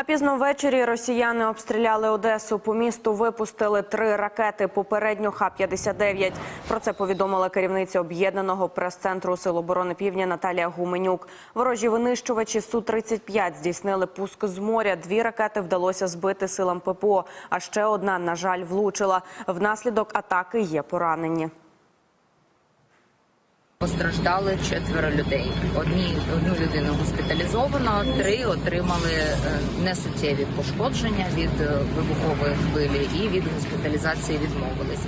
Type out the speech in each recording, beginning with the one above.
А пізно ввечері росіяни обстріляли Одесу. По місту випустили три ракети. Попередньо Х-59. Про це повідомила керівниця об'єднаного прес-центру Сил оборони Півдня Наталія Гуменюк. Ворожі винищувачі Су-35 здійснили пуск з моря. Дві ракети вдалося збити силам ППО. А ще одна, на жаль, влучила. Внаслідок атаки є поранені. Постраждали четверо людей. Одні одну людину госпіталізовано, три отримали е, несуттєві пошкодження від е, вибухової хвилі і від госпіталізації відмовились.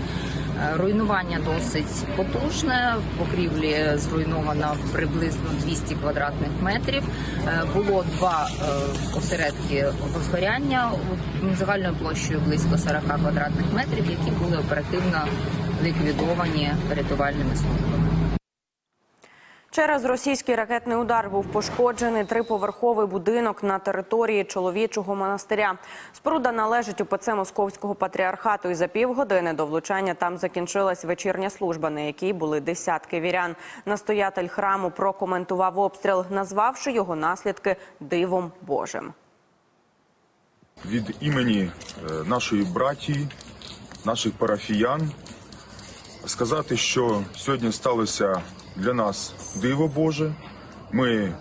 Е, Руйнування досить потужне. В покрівлі зруйновано приблизно 200 квадратних метрів. Було два осередки возгоряння у- загальною площею близько 40 квадратних метрів, які були оперативно ліквідовані рятувальними службами. Через російський ракетний удар був пошкоджений триповерховий будинок на території чоловічого монастиря. Споруда належить УПЦ Московського патріархату. І за півгодини до влучання там закінчилась вечірня служба, на якій були десятки вірян. Настоятель храму прокоментував обстріл, назвавши його наслідки дивом Божим. від імені е, нашої братії, наших парафіян сказати, що сьогодні сталося для нас диво Боже. Ми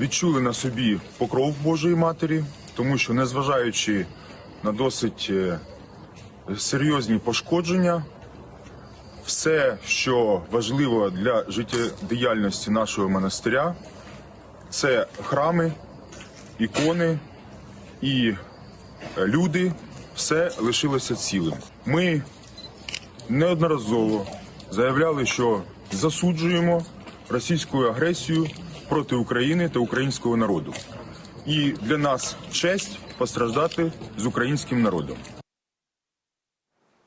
відчули на собі покров Божої Матері, тому що, незважаючи на досить е, серйозні пошкодження, все, що важливо для життєдіяльності нашого монастиря, це храми, ікони і е, люди, все лишилося цілим. Ми неодноразово заявляли, що засуджуємо російську агресію проти України та українського народу. І для нас честь постраждати з українським народом.